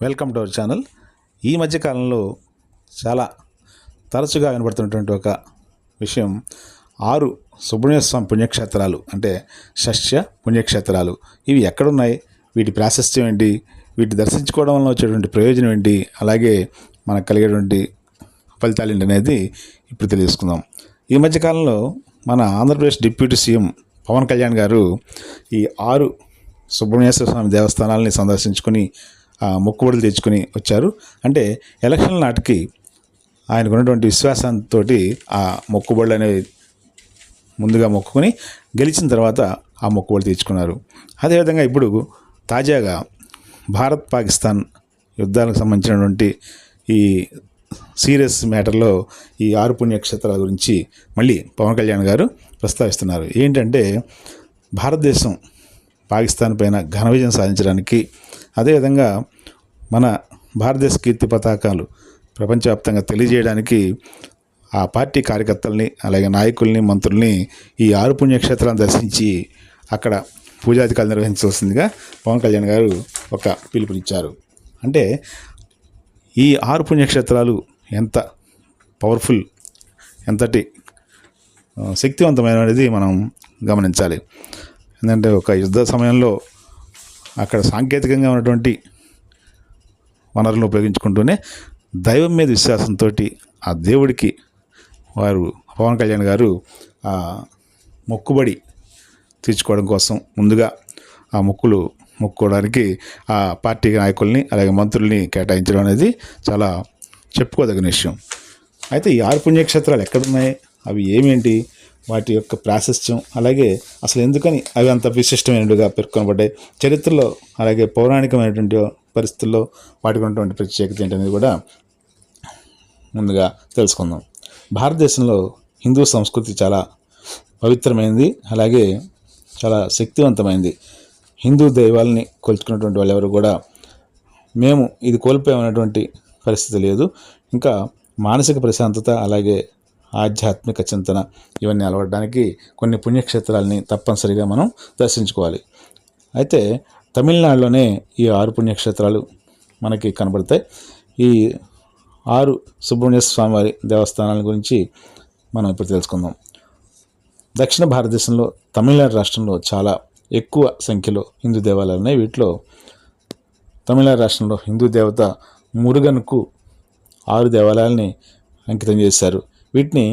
Welcome to our channel. ఈ మధ్యకాలంలో చాలా తరచుగా వినబడుతున్నటువంటి ఒక విషయం ఆరు సుబ్రహ్మణ్య స్వామి పుణ్యక్షేత్రాలు అంటే షష్య పుణ్యక్షేత్రాలు. ఇవి ఎక్కడున్నాయి? వీటి ప్రాశస్త్యం ఏంటి? వీటి దర్శించుకోవడం వల్ల వచ్చేటువంటి ప్రయోజనం ఏంటి? అలాగే మనకు కలిగేటువంటి ఫలితాలు ఏంటి అనేది ఇప్పుడు తెలుసుకుందాం ఈ మధ్యకాలంలో మన ఆంధ్రప్రదేశ్ డిప్యూటీ సీఎం పవన్ కళ్యాణ్ గారు ఈ ఆరు సుబ్రహ్మణ్యేశ్వర స్వామి దేవస్థానాలని సందర్శించుకొని మొక్కుబడులు తెచ్చుకుని వచ్చారు. అంటే ఎలక్షన్ నాటికి ఆయనకు ఉన్నటువంటి విశ్వాసంతో ఆ మొక్కుబడులు అనేవి ముందుగా మొక్కుకొని గెలిచిన తర్వాత ఆ మొక్కుబడి తీర్చుకున్నారు అదేవిధంగా ఇప్పుడు తాజాగా భారత్ పాకిస్తాన్ యుద్ధాలకు సంబంధించినటువంటి ఈ సీరియస్ మ్యాటర్లో ఈ ఆరు పుణ్యక్షేత్రాల గురించి మళ్ళీ పవన్ కళ్యాణ్ గారు ప్రస్తావిస్తున్నారు. ఏంటంటే భారతదేశం పాకిస్తాన్ పైన ఘన విజయం సాధించడానికి అదేవిధంగా మన భారతదేశ కీర్తి పతాకాలు ప్రపంచవ్యాప్తంగా తెలియజేయడానికి ఆ పార్టీ కార్యకర్తల్ని అలాగే నాయకుల్ని మంత్రుల్ని ఈ ఆరు పుణ్యక్షేత్రాలను దర్శించి అక్కడ పూజాధికారులు నిర్వహించవలసిందిగా పవన్ కళ్యాణ్ గారు ఒక పిలుపునిచ్చారు. అంటే ఈ ఆరు పుణ్యక్షేత్రాలు ఎంత పవర్ఫుల్ ఎంతటి శక్తివంతమైనది మనం గమనించాలి. ఎందుకంటే ఒక యుద్ధ సమయంలో అక్కడ సాంకేతికంగా ఉన్నటువంటి వనరులను ఉపయోగించుకుంటూనే దైవం మీద విశ్వాసంతో ఆ దేవుడికి వారు పవన్ కళ్యాణ్ గారు ఆ మొక్కుబడి తీర్చుకోవడం కోసం ముందుగా ఆ మొక్కులు మొక్కుకోవడానికి ఆ పార్టీ నాయకుల్ని అలాగే మంత్రుల్ని కేటాయించడం అనేది చాలా చెప్పుకోదగిన విషయం. అయితే ఈ ఆరు పుణ్యక్షేత్రాలు ఎక్కడున్నాయి? అవి ఏమేంటి? వాటి యొక్క ప్రాశస్త్యం. అలాగే అసలు ఎందుకని అవి అంత విశిష్టమైనవిగా పేర్కొనబడ్డాయి? చరిత్రలో అలాగే పౌరాణికమైనటువంటి పరిస్థితుల్లో వాటికి ఉన్నటువంటి ప్రత్యేకత ఏంటనేది కూడా ముందుగా తెలుసుకుందాం. భారతదేశంలో హిందూ సంస్కృతి చాలా పవిత్రమైనది అలాగే చాలా శక్తివంతమైనది హిందూ దైవాలని కొలుచుకున్నటువంటి వాళ్ళు ఎవరు కూడా మేము ఇది కోల్పోయామనేటువంటి పరిస్థితి లేదు. ఇంకా మానసిక ప్రశాంతత అలాగే ఆధ్యాత్మిక చింతన ఇవన్నీ అలవడడానికి కొన్ని పుణ్యక్షేత్రాలని తప్పనిసరిగా మనం దర్శించుకోవాలి. అయితే తమిళనాడులోనే ఈ ఆరు పుణ్యక్షేత్రాలు మనకి కనబడతాయి. ఈ ఆరు సుబ్రహ్మణ్య స్వామివారి దేవస్థానాల గురించి మనం ఇప్పుడు తెలుసుకుందాం. దక్షిణ భారతదేశంలో తమిళనాడు రాష్ట్రంలో చాలా ఎక్కువ సంఖ్యలో హిందూ దేవాలయాలు ఉన్నాయి. వీటిలో తమిళనాడు రాష్ట్రంలో హిందూ దేవత మురుగన్కు ఆరు దేవాలయాల్ని అంకితం చేశారు. వీటిని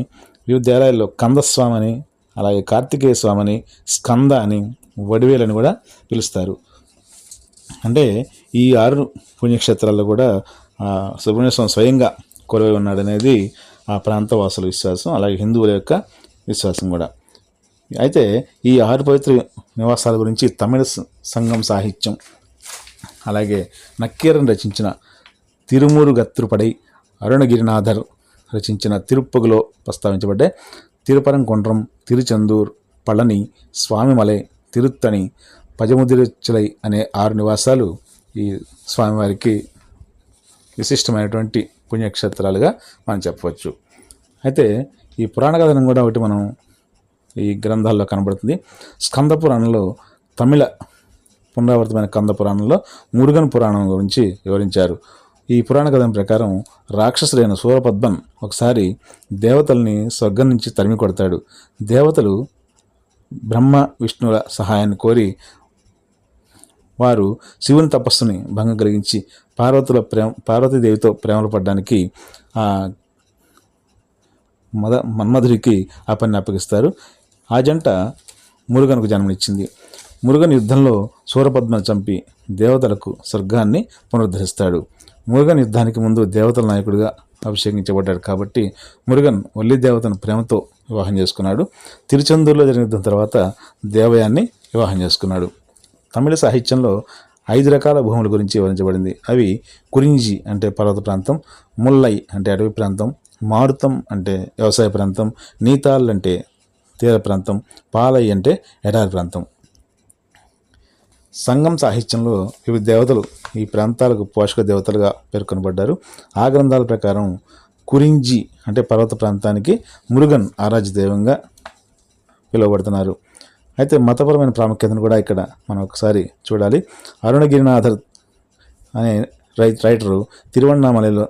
వివిధ దేవాలయాల్లో కందస్వామి అని అలాగే కార్తికేయ స్వామి అని స్కంద అని వడివేలని కూడా పిలుస్తారు. అంటే ఈ ఆరు పుణ్యక్షేత్రాల్లో కూడా ఆ, సుబ్రహ్మణ్య స్వామి స్వయంగా కొలువై ఉన్నాడనేది ఆ ప్రాంత వాసుల విశ్వాసం అలాగే హిందువుల యొక్క విశ్వాసం కూడా. అయితే ఈ ఆరు పవిత్ర నివాసాల గురించి తమిళ సంఘం సాహిత్యం అలాగే నక్కీరన్ రచించిన తిరుమూరు గత్రుపడై అరుణగిరినాథర్ రచించిన తిరుప్పగులో ప్రస్తావించబడ్డాయి. తిరుపరంకొండ్రం తిరుచందూర్ పళని స్వామిమలై తిరుత్తణి పజముదిరుచులై అనే ఆరు నివాసాలు ఈ స్వామివారికి విశిష్టమైనటువంటి పుణ్యక్షేత్రాలుగా మనం చెప్పవచ్చు. అయితే ఈ పురాణ కథనం కూడా ఒకటి మనం ఈ గ్రంథాల్లో కనబడుతుంది. స్కంద పురాణంలో తమిళ పునరావృతమైన కంద పురాణంలో మురుగన్ పురాణం గురించి వివరించారు. ఈ పురాణ కథనం ప్రకారం రాక్షసుడైన సూరపద్మన్ ఒకసారి దేవతల్ని స్వర్గం నుంచి తరిమి కొడతాడు. దేవతలు బ్రహ్మ విష్ణువుల సహాయాన్ని కోరి వారు శివుని తపస్సుని భంగం కలిగించి పార్వతుల ప్రేమ పార్వతీదేవితో ప్రేమలు పడడానికి ఆ మద మన్మధుడికి ఆ పని అప్పగిస్తారు. ఆ జంట మురుగన్కు జన్మనిచ్చింది. మురుగన్ యుద్ధంలో సూరపద్మను చంపి దేవతలకు స్వర్గాన్ని పునరుద్ధరిస్తాడు. మురుగన్ యుద్ధానికి ముందు దేవతల నాయకుడిగా అభిషేకించబడ్డాడు కాబట్టి మురుగన్ ఒల్లి దేవతను ప్రేమతో వివాహం చేసుకున్నాడు. తిరుచందూరులో జరిగిన యుద్ధం తర్వాత దేవయాన్ని వివాహం చేసుకున్నాడు. తమిళ సాహిత్యంలో ఐదు రకాల భూముల గురించి వివరించబడింది. అవి కురింజి అంటే పర్వత ప్రాంతం ముల్లై అంటే అడవి ప్రాంతం మారుతం అంటే వ్యవసాయ ప్రాంతం నీతాల్ అంటే తీర ప్రాంతం పాలై అంటే ఎడారి ప్రాంతం. సంగం సాహిత్యంలో వివిధ దేవతలు ఈ ప్రాంతాలకు పోషక దేవతలుగా పేర్కొనబడ్డారు. ఆ గ్రంథాల ప్రకారం కురింజి అంటే పర్వత ప్రాంతానికి మురుగన్ ఆరాధ్య దైవంగా పిలువబడుతున్నారు. అయితే మతపరమైన ప్రాముఖ్యతను కూడా ఇక్కడ మనం ఒకసారి చూడాలి. అరుణగిరినాథర్ అనే రైట్ రైటరు తిరువണ്ണామలలో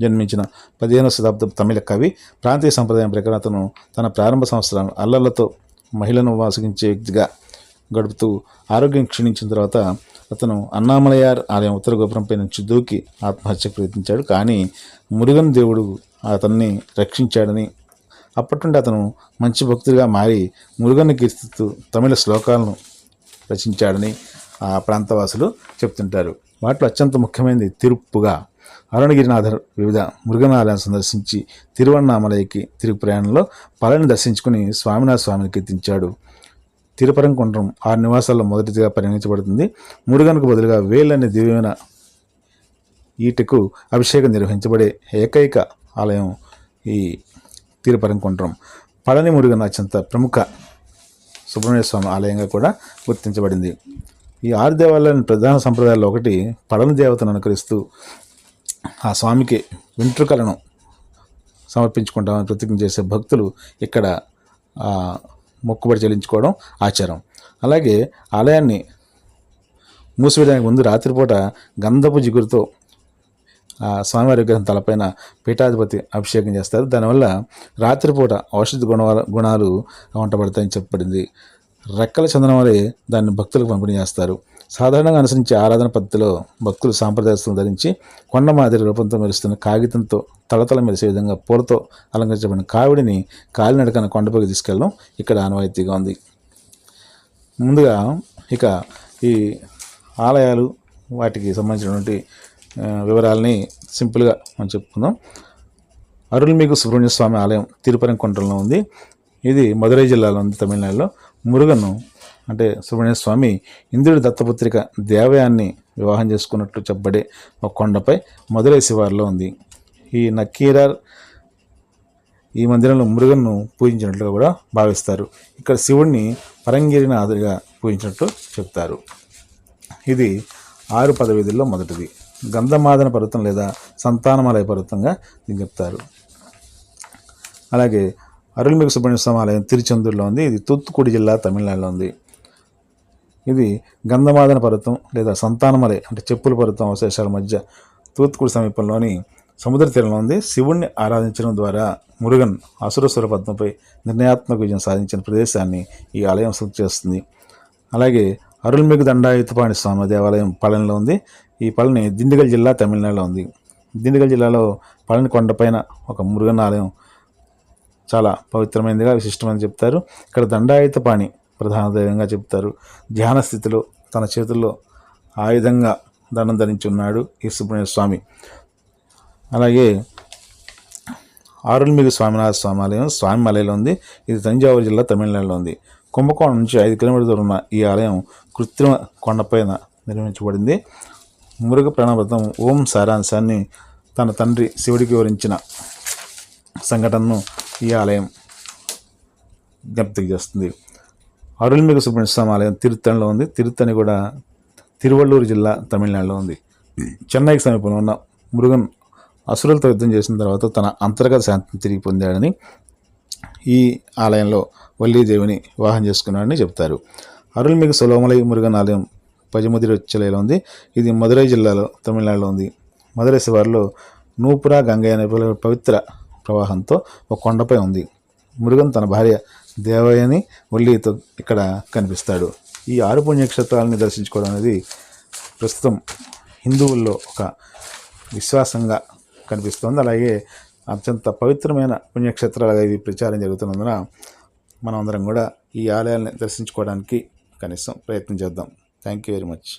జన్మించిన పదిహేనవ శతాబ్దపు తమిళ కవి ప్రాంతీయ సంప్రదాయం ప్రకారం అతను తన ప్రారంభ సంవత్సరాలు అల్లర్లతో మహిళను వాసగించే వ్యక్తిగా గడుపుతూ ఆరోగ్యం క్షీణించిన తర్వాత అతను అన్నామలయార్ ఆలయం ఉత్తర గోపురంపై నుంచి దూకి ఆత్మహత్యకు ప్రయత్నించాడు. కానీ మురుగన్ దేవుడు అతన్ని రక్షించాడని అప్పటి నుండి అతను మంచి భక్తుడిగా మారి మురుగన్ని కీర్తిస్తూ తమిళ శ్లోకాలను రచించాడని ఆ ప్రాంతవాసులు చెప్తుంటారు. వాటిలో అత్యంత ముఖ్యమైనది తిరుప్పుగా అరుణగిరినాథర్ వివిధ మురుగనాలయాన్ని సందర్శించి తిరువన్నామలయకి తిరుగు ప్రయాణంలో పళని దర్శించుకుని స్వామినాథ స్వామిని కీర్తించాడు. తిరుపరంకుంట్రం ఆరు నివాసాల్లో మొదటిదిగా పరిగణించబడుతుంది. మురుగన్కు బదులుగా వేలనే దివ్యమైన ఈటకు అభిషేకం నిర్వహించబడే ఏకైక ఆలయం ఈ తిరుపరంకుంట్రం పళని మురుగన్ అత్యంత ప్రముఖ సుబ్రహ్మణ్య స్వామి ఆలయంగా కూడా గుర్తించబడింది. ఈ ఆరు దేవాలయాల ప్రధాన సంప్రదాయాల్లో ఒకటి పళని దేవతను అనుకరిస్తూ ఆ స్వామికి వెంట్రుకలను సమర్పించుకుంటామని ప్రతిజ్ఞ చేసే భక్తులు ఇక్కడ మొక్కుబడి చెల్లించుకోవడం ఆచారం అలాగే ఆలయాన్ని మూసివేయడానికి ముందు రాత్రిపూట గంధపు జిగురుతో ఆ స్వామివారి విగ్రహం తలపైన పీఠాధిపతి అభిషేకం చేస్తారు. దానివల్ల రాత్రిపూట ఔషధ గుణాల గుణాలు వంటబడతాయని చెప్పబడింది. రెక్కల చందనం వలె దాన్ని భక్తులకు పంపిణీ చేస్తారు. సాధారణంగా అనుసరించే ఆరాధన పద్ధతిలో భక్తులు సాంప్రదాయస్తులు ధరించి కొండ మాదిరి రూపంతో మెరుస్తున్న కాగితంతో తలతల మెరిసే విధంగా పూలతో అలంకరించబడిన కావిడిని కాలినడకన కొండపైకి తీసుకెళ్ళడం ఇక్కడ ఆనవాయితీగా ఉంది. ముందుగా ఇక ఈ ఆలయాలు వాటికి సంబంధించినటువంటి వివరాలని సింపుల్గా మనం చెప్పుకుందాం. అరుள்మిగు సుబ్రహ్మణ్య స్వామి ఆలయం తిరుపరంకొండలో ఉంది. ఇది మదురై జిల్లాలో ఉంది తమిళనాడులో. మురుగను అంటే సుబ్రహ్మణ్య స్వామి ఇంద్రుడి దత్తపుత్రిక దేవయాన్ని వివాహం చేసుకున్నట్లు చెప్పబడే ఒక కొండపై మధురై శివారులో ఉంది. ఈ నక్కీరార్ ఈ మందిరంలో మురుగన్ను పూజించినట్లుగా కూడా భావిస్తారు. ఇక్కడ శివుణ్ణి పరంగిరిని పరంగిరినాథుడిగా పూజించినట్టు చెప్తారు. ఇది ఆరు పదవీధుల్లో మొదటిది. గంధమాదన పర్వతం లేదా సంతానమాలయ పర్వతంగా దీన్ని చెప్తారు. అలాగే అరుల్మిగు సుబ్రహ్మణ్య స్వామి ఆలయం తిరుచెందూరులో ఉంది. ఇది తూత్తుకుడి జిల్లా తమిళనాడులో ఉంది. ఇది గంధమాదన పర్వతం లేదా సంతానమలై అంటే చెప్పుల పర్వతం అవశేషాల మధ్య తూత్తుకుడి సమీపంలోని సముద్ర తీరంలో ఉంది. శివుణ్ణి ఆరాధించడం ద్వారా మురుగన్ అసురసుర పద్మంపై నిర్ణయాత్మక విజయం సాధించిన ప్రదేశాన్ని ఈ ఆలయం సృష్టి చేస్తుంది. అలాగే అరుల్మిగు దండాయుతపాణి స్వామి దేవాలయం పళనిలో ఉంది. ఈ పళని దిండిగల్ జిల్లా తమిళనాడులో ఉంది. దిండిగల్ జిల్లాలో పళని కొండపైన ఒక మురుగన్ ఆలయం చాలా పవిత్రమైనదిగా విశిష్టమని చెప్తారు. ఇక్కడ దండాయుతపాణి ప్రధాన దైవంగా చెప్తారు ధ్యాన స్థితిలో తన చేతుల్లో ఆయుధంగా దండం ధరించి ఉన్నాడు ఈ సుబ్రహ్మణ్య స్వామి. అలాగే ఆరుల్మిగు స్వామినాథ స్వామి ఆలయం స్వామి మలైలో ఉంది. ఇది తంజావూరు జిల్లా తమిళనాడులో ఉంది. కుంభకోణం నుంచి ఐదు కిలోమీటర్ల దూరం ఉన్న ఈ ఆలయం కృత్రిమ కొండపైన నిర్మించబడింది. మురుగ ప్రాణవ్రతం ఓం సారాంశాన్ని తన తండ్రి శివుడికి వివరించిన సంఘటనను ఈ ఆలయం జ్ఞప్తికి చేస్తుంది. అరుల్మిగు సుబ్రహ్మణ్య స్వామి ఆలయం తిరుత్తణిలో ఉంది. తిరుత్తణి కూడా తిరువల్లూరు జిల్లా తమిళనాడులో ఉంది. చెన్నైకి సమీపంలో ఉన్న మురుగన్ అసురులతో యుద్ధం చేసిన తర్వాత తన అంతర్గత శాంతిని తిరిగి పొందాడని ఈ ఆలయంలో వల్లీదేవిని వివాహం చేసుకున్నాడని చెప్తారు అరుల్మిగు సులోమలై మురుగన్ ఆలయం పజిముదిరొచ్చలేలో ఉంది. ఇది మదురై జిల్లాలో తమిళనాడులో ఉంది. మదురై శివారులో నూపురా గంగయ్య అనే పవిత్ర ప్రవాహంతో ఒక కొండపై ఉంది. మురుగన్ తన భార్య దేవయ్యని వల్లితో ఇక్కడ కనిపిస్తాడు. ఈ ఆరు పుణ్యక్షేత్రాలని దర్శించుకోవడం అనేది ప్రస్తుతం హిందువుల్లో ఒక విశ్వాసంగా కనిపిస్తోంది. అలాగే అత్యంత పవిత్రమైన పుణ్యక్షేత్రాలుగా ఇవి ప్రచారం జరుగుతున్నందున మనం అందరం కూడా ఈ ఆలయాల్ని దర్శించుకోవడానికి కనీసం ప్రయత్నం చేద్దాం. Thank you very much